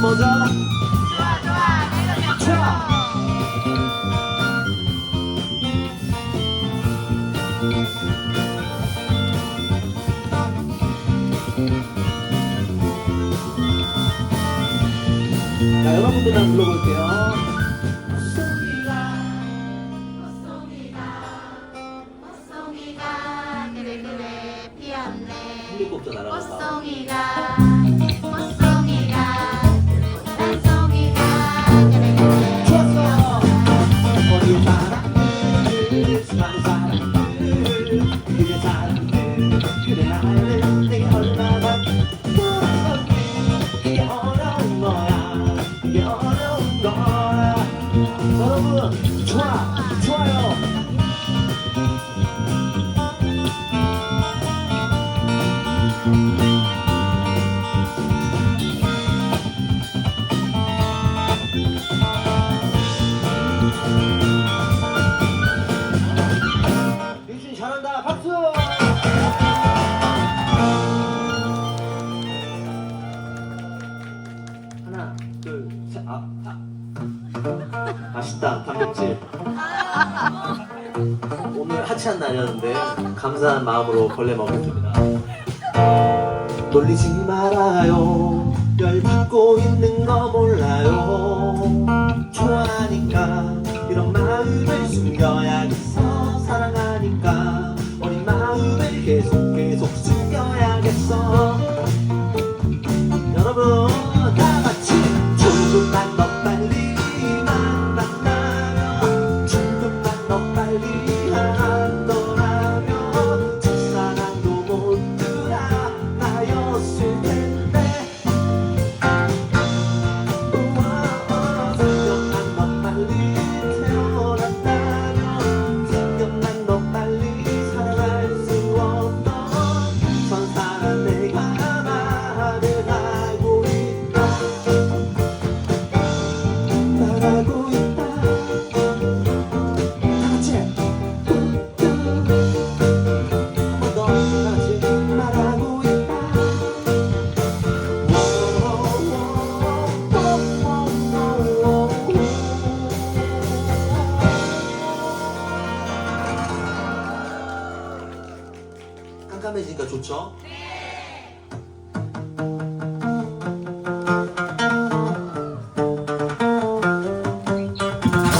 먼저 좋아 좋아 내가 좋아 자 여러분들 한번 불러볼게요. 꽃송이가 그래 그래 피었네. 꽃송이가 여러분 좋아 좋아요 하나 둘셋아 아. 맛있다. 단백질. 오늘 하찮은 날이었는데 감사한 마음으로 벌레 먹겠습니다. 놀리지 말아요. 열 받고 있는 거 몰라요. 좋아하니까 이런 마음을 숨겨야겠어. 사랑하니까 어린 마음을 계속 계속 숨겨야겠어. 여러분 다 같이 조금만 더 깜깜해지니까 좋죠? 네